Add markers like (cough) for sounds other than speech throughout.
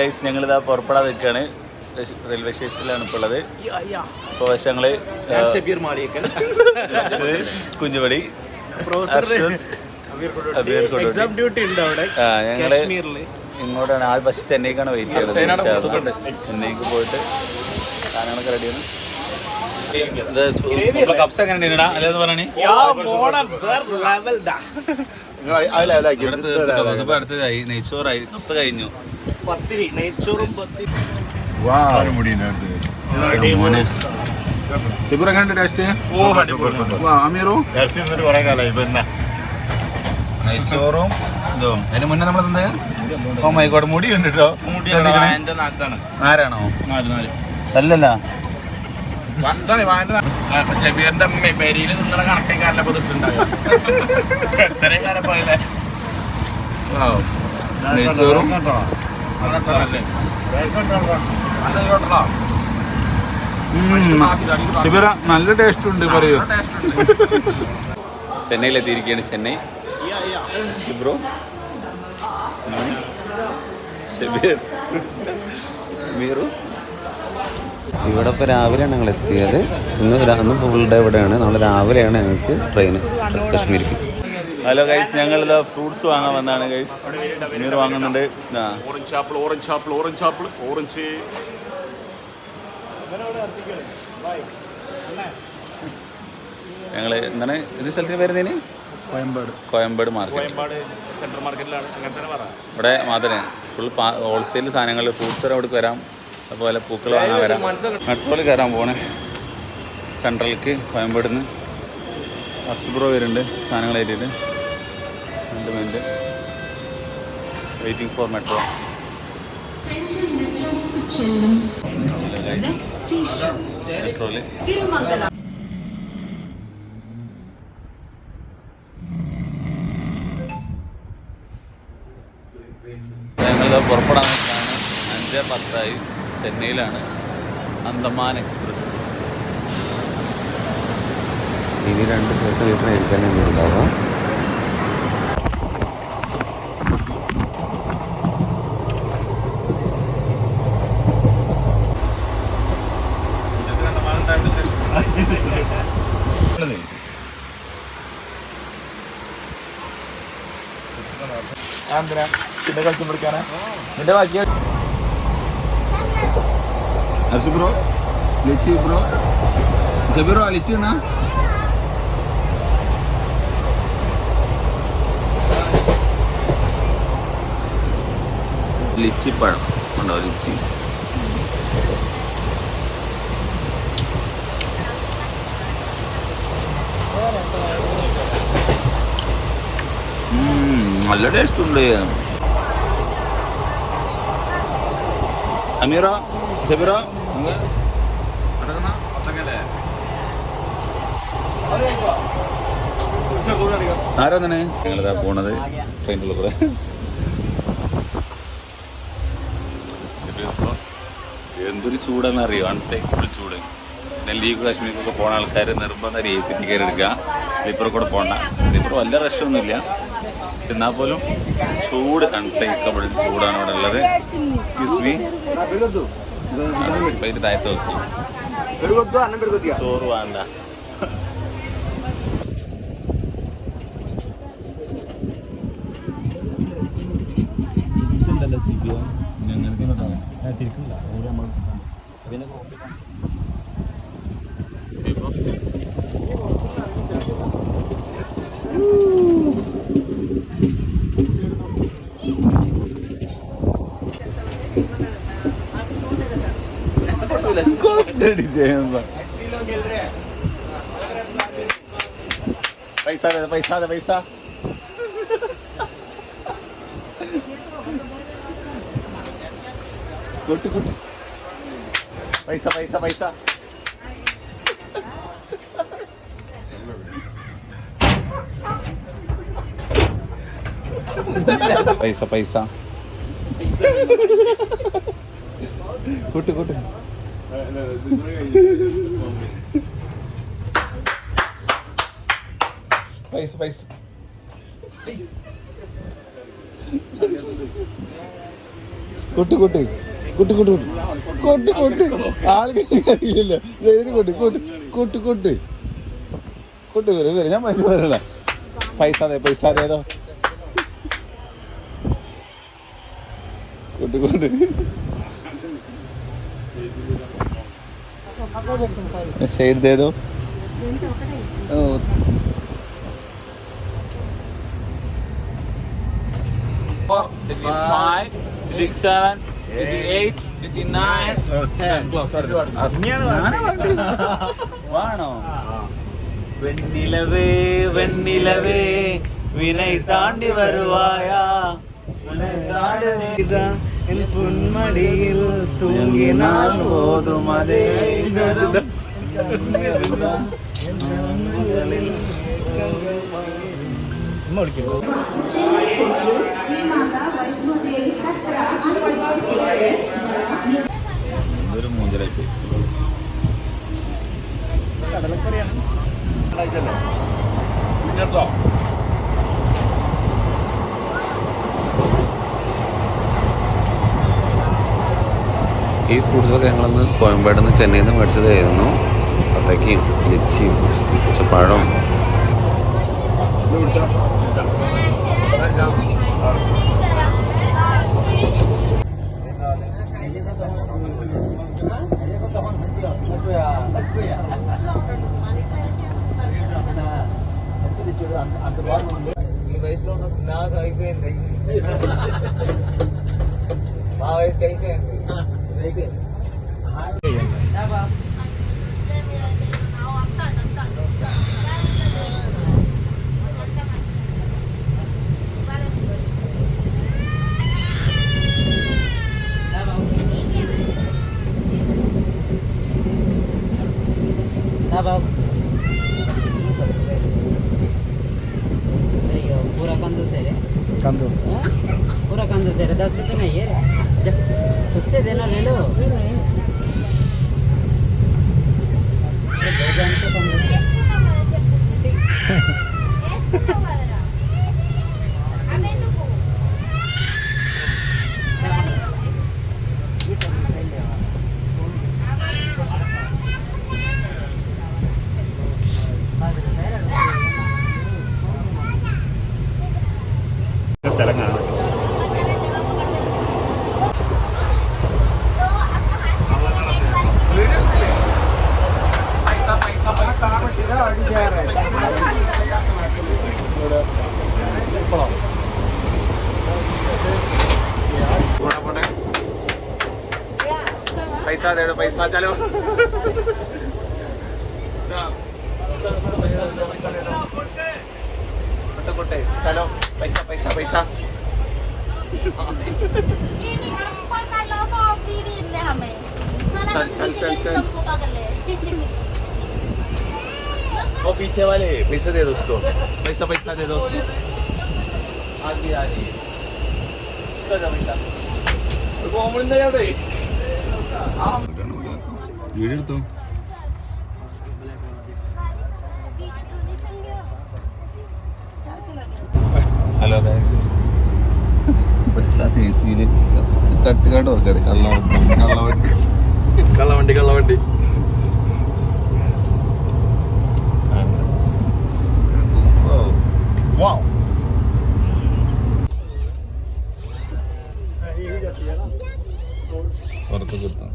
Guys ഞങ്ങളിതാ പുറപ്പെടാൻ നിൽക്കുകയാണ്. റെയിൽവേ സ്റ്റേഷനിലാണ് ഇപ്പോൾ ഉള്ളത്. ഇപ്പോൾ വശങ്ങൾ ഞങ്ങൾ കുഞ്ഞുപടി. ഞങ്ങൾ ഇങ്ങോട്ടാണ്. ആ ബസ് ചെന്നൈക്കാണ് വെയിറ്റ് ചെയ്യുന്നത്. ചെന്നൈക്ക് പോയിട്ട് സാധനങ്ങളൊക്കെ റെഡിയാണ് കപ്സ് എങ്ങനെ നെയ്ച്ചോറായി. കപ്സ് കഴിഞ്ഞു. പത്തിരി നെയ്ച്ചോറും പത്തിരി. മോനെ. ത്രിപുര എങ്ങനെ ടേസ്റ്റ് അമീറു? നെയ്ച്ചോറും ഇതും അതിന് മുന്നേ നമ്മൾ എന്താ ഓ മൈക്കോട്ടെ മുടി ഉണ്ട് കേട്ടോ ആരാണോ? അല്ലല്ല. ഷബീറിന്റെ പെരിയിൽ നിന്നുള്ള കണക്കേക്കാരല്ല പതിട്ടുണ്ടാകും (laughs) നെയ്ച്ചോറും കാലം നല്ല ടേസ്റ്റ് ഉണ്ട് പറയൂ. ചെന്നൈയിലെത്തിയിരിക്കുകയാണ് ചെന്നൈ. ബ്രോ മീറു. ഇവിടെ ഇപ്പോൾ രാവിലെയാണ് ഞങ്ങൾ എത്തിയത്. ഇന്ന് ഇന്ന് ഫുൾ ഡേ ഇവിടെയാണ്. നമ്മൾ രാവിലെയാണ് ഞങ്ങൾക്ക് ട്രെയിൻ കശ്മീർക്ക് ഹലോ ഗൈസ് ഞങ്ങൾ ഫ്രൂട്ട്സ് വാങ്ങാൻ വന്നാണ് ഗൈസ് പിന്നീട് വാങ്ങുന്നുണ്ട്. Orange apple orange apple orange apple orange ഞങ്ങൾ എന്താണ്? ഇത് സ്ഥലത്തിന് വരുന്നതിന്? കോയമ്പാട്. കോയമ്പേട് മാർക്കറ്റ് സെൻട്രൽ മാർക്കറ്റിലാണ് അങ്ങനെ തന്നെ പറ. ഇവിടെ മാത്രമേ. ഫുൾ ഹോൾസെയിൽ സാധനങ്ങൾ ഫ്രൂട്ട്സ് വരെ അവിടേക്ക് വരാം. അതുപോലെ പൂക്കൾ വാങ്ങാൻ വരാം. മെട്രോയിൽ കയറാൻ പോണേ സെൻട്രലിലേക്ക് കോയമ്പേട് നിന്ന് അക്സുബ്രോ വരുന്നുണ്ട് സാധനങ്ങൾ ഏറ്റിട്ട് രണ്ട് മിനിറ്റ് വെയിറ്റിംഗ് ഫോർ മെട്രോ പുറപ്പെടാൻ അഞ്ച് പത്തായി ചെന്നൈയിലാണ്. അന്തമാൻ എക്സ്പ്രസ്. ഇനി രണ്ട് ദിവസം വീട്ടിൽ തന്നെ ഉണ്ടാവുക. എന്തിനാ പിന്നെ കളിച്ചു പിടിക്കാനാ? നിന്റെ ബാക്കിയാ അർഷു ബ്രോ ലിച്ചി ബ്രോ ജബീറോ ലിച്ചി ഉണ്ണാ ലിച്ചിപ്പഴം ഉണ്ടോ ലിച്ചി? നല്ല ടേസ്റ്റ് ഉണ്ട്. അമീറ ജബിറ നിങ്ങൾ ആരാ തന്നെ ഞങ്ങളിതാ പോണത്. ട്രെയിനിലുള്ള കൂടെ എന്തൊരു ചൂടാന്ന് അറിയോ അൺസൈക്കിൾ ചൂട് ഡൽഹി കാശ്മീരിലൊക്കെ പോണ ആൾക്കാർ നിർബന്ധം എ സി ടിക്കറ്റ് എടുക്കുക സ്ലീപ്പർ കൂടെ പോണ്ട. സ്ലീപ്പർ വല്ല റഷൊന്നുമില്ല എന്നാൽ പോലും ചൂട് അൺസൈക്കബിൾ ചൂടാണ് ഇവിടെ ഉള്ളത്. എക്സ്ക്യൂസ് മീ പ്ലേറ്റ് താഴത്ത് വെക്കും. ചോറ് വേണ്ട. പൈസ പൈസ പൈസ കൊട്ട് കൊട്ട് പൈസ പൈസ പൈസ പൈസ പൈസ കൂട്ട് കൂട്ട്. പൈസ പൈസ. കൊട്ട് കൊട്ട്. കൊട്ട് കൊട്ട് കൊട്ട്. കൊട്ട് കൊട്ട്. അറിയില്ലല്ലോ. ഇതിന് കൊട്ട് കൊട്ട്. കൊട്ട് കൊട്ട്. കൊട്ട് വരും വരും. ഞാൻ പറഞ്ഞു വരണ്ട പൈസ അതെ പൈസ അതേതോ six, seven, eight, nine, (laughs) വേണോ? വെണ്ണിലവേ വെണ്ണിലവേ വിനയ് താണ്ടി വരുവായാ. പുന്മടിയിൽ തൂങ്ങിനാൽ പോതും അതേ ഒരു മൂഞ്ചലായിട്ട് പിന്നെടുത്തോ ഈ ഫ്രൂട്ട്സൊക്കെ ഞങ്ങളന്ന് കോയമ്പേട് നിന്ന് ചെന്നൈയിൽ നിന്ന് മേടിച്ചതായിരുന്നു അത്തക്കയും ലിച്ചിയും പച്ചപ്പഴവും ఈ వయసులో నాకు అయిపోయింది మా వయసుకి అయిపోయింది అయిపోయింది पूरा कंदूस है रे कंदूस पूरा कंदूस है रे दस रुपये नहीं है रे जब उससे देना ले लो पैसा चलो चलो पैसा पैसा पैसा वो पीछे वाले पैसे दे दो उसको पैसा पैसा दे दो उसको आज भी आ रही है उसका ज़मीन पैसा वो अमृत एवढे അവിടെ വീടെടുത്തോ ഹലോ ഫസ്റ്റ് ക്ലാസ് എ സിയിൽ തട്ടുകാട് ഓർക്കാറ് കള്ളവണ്ടി കള്ളവണ്ടി. കള്ളവണ്ടി കള്ളവണ്ടി. Wow. പുറത്ത് കൊടുത്തു.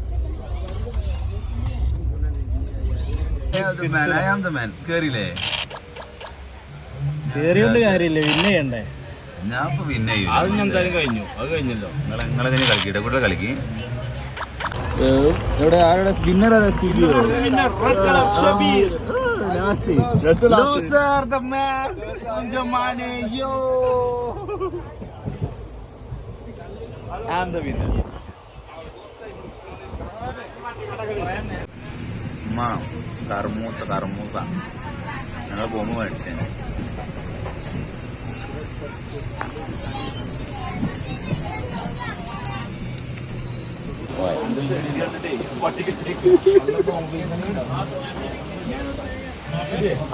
കേറിയില്ലേ? കേറിയോണ്ട് കാര്യമില്ല. പിന്നെ ചെയ്യണ്ടേ? ഞാൻ ഇപ്പൊ വിൻ ചെയ്യും. അത് ഞാൻ എന്തായാലും കഴിഞ്ഞു. അത് കഴിഞ്ഞല്ലോ. നിങ്ങളെ നിങ്ങളെ കളിക്കട്ടെ കൂടെ കളിക്ക്. എവിടെ? ആരുടെ? വിന്നർ ആരാ? സിബിയോ Loser കർമൂസ കർമൂസ. ഞങ്ങൾ ബോംബ് മേടിച്ചതിന്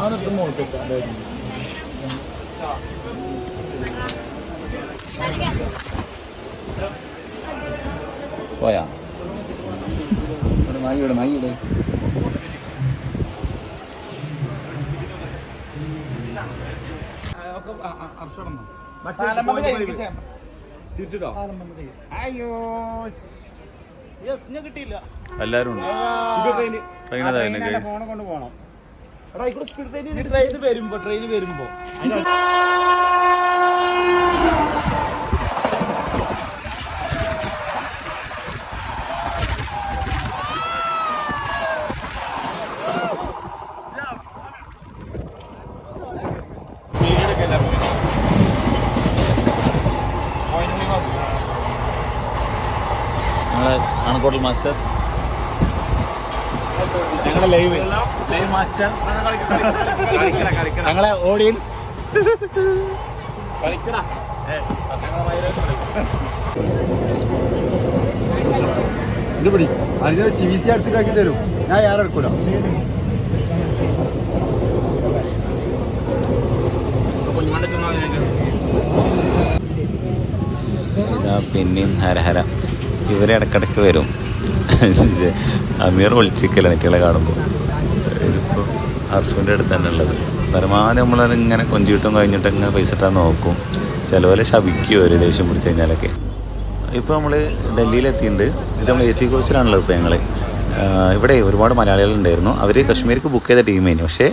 അതൊക്കെ മോൾക്ക് പോയാ ഇവിടെ നായി തിരിച്ചിട്ടോ? കിട്ടിയില്ല. എല്ലാവരും ഉണ്ട്. ഫോൺ കൊണ്ട് പോകണം ട്രെയിൻ വരുമ്പോ ട്രെയിൻ വരുമ്പോ. ഞങ്ങളെ അണക്കോട്ടൽ മാസ്റ്റർ. ഞങ്ങളെ ലൈവ്. Live master. ഞങ്ങളെ ഓഡിയൻസ്. ഇത് പിടി. അതിനെ വെച്ച് വി സി അടുത്ത് ആക്കി തരും. ഞാൻ ആരും എടുക്കൂല? പിന്നെയും ഹരഹര. ഇവരെ ഇടക്കിടക്ക് വരും. (laughs) അമീർ ഒളിച്ചിക്കല നെറ്റികളെ കാണുമ്പോൾ ഇതിപ്പോൾ ഹർസുവിന്റെ അടുത്ത് തന്നെ ഉള്ളത്. പരമാവധി നമ്മളത് ഇങ്ങനെ കൊഞ്ചിട്ടും കഴിഞ്ഞിട്ട് ഇങ്ങനെ പൈസ ഇട്ടാൻ നോക്കും. ചിലപോലെ ശപിക്കും ഒരു ദേഷ്യം പിടിച്ച് കഴിഞ്ഞാലൊക്കെ. ഇപ്പോൾ നമ്മൾ ഡൽഹിയിലെത്തിയിട്ടുണ്ട് ഇത് നമ്മൾ എ സി കോച്ചിലാണല്ലോ ഇപ്പോൾ ഞങ്ങൾ ഇവിടെ ഒരുപാട് മലയാളികളുണ്ടായിരുന്നു. അവർ കശ്മീർക്ക് ബുക്ക് ചെയ്ത ടീമേനു പക്ഷേ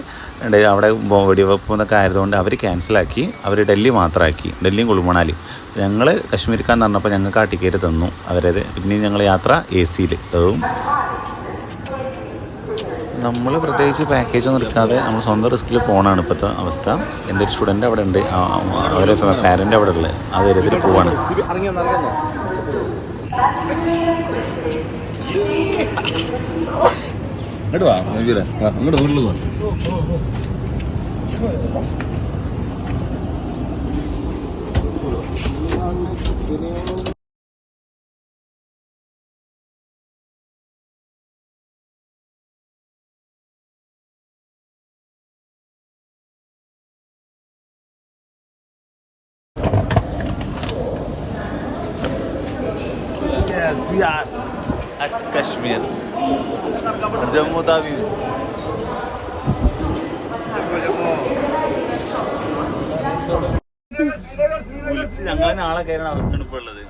അവിടെ വെടിവെപ്പ് എന്നൊക്കെ ആയതുകൊണ്ട് അവർ ക്യാൻസലാക്കി അവർ ഡൽഹി മാത്രമാക്കി ഡൽഹിയും കുളുമണാലി. ഞങ്ങൾ കശ്മീർക്കാന്ന് പറഞ്ഞപ്പോൾ ഞങ്ങൾക്ക് ആ ടിക്കറ്റ് തന്നു. അവരത്. പിന്നെ ഞങ്ങൾ യാത്ര എ സിയിൽ അതും നമ്മൾ പ്രത്യേകിച്ച് പാക്കേജ് ഒന്നും എടുക്കാതെ നമ്മൾ സ്വന്തം റിസ്കിൽ പോകണമാണ് ഇപ്പോഴത്തെ അവസ്ഥ. എന്റെ ഒരു സ്റ്റുഡന്റ് അവിടെ ഉണ്ട്. അവരെ പാരന്റ് അവിടെ ഉള്ളത്. ആ ധൈര്യത്തിൽ പോവാണ്. ഇങ്ങോട്ട് വാ നബീറെ. വാ, ഇങ്ങോട്ട് വീട്ടിൽ വാ Yes, we are at Kashmir. Jammu Tawi. വിളിച്ച് ഞങ്ങൾ നാളെ കയറുന്ന അവസ്ഥയാണ് ഇപ്പോൾ ഉള്ളത്